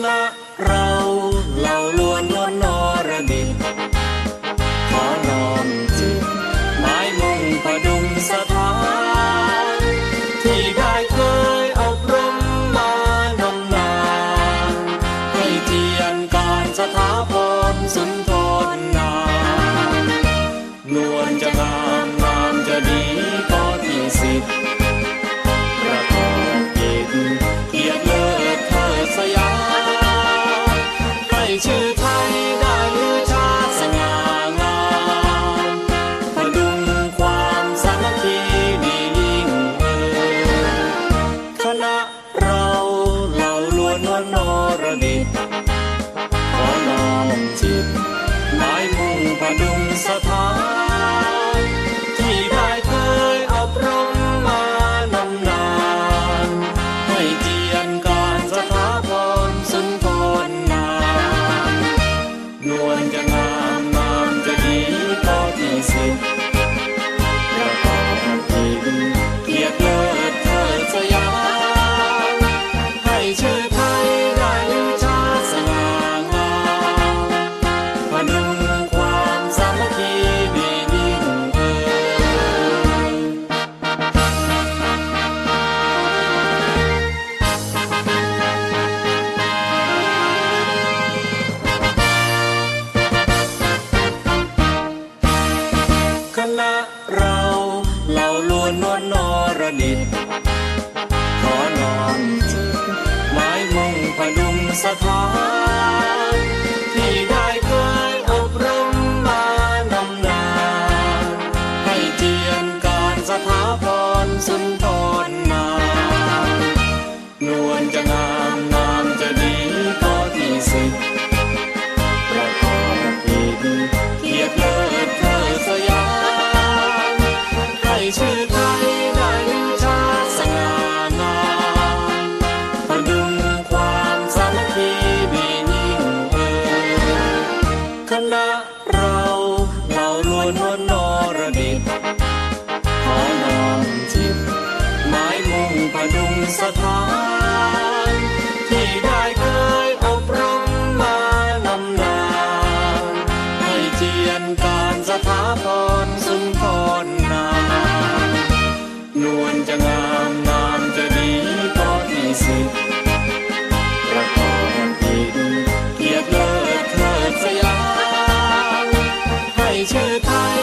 Nana. มุ่ง สถานที่ได้เคยอบรมมานำนาให้เทียนการสถาพรสุนทร ณะเราเราล้วนนวนนรดิตขอน้อมจิตไม้มุงพดุงสถ ከታይ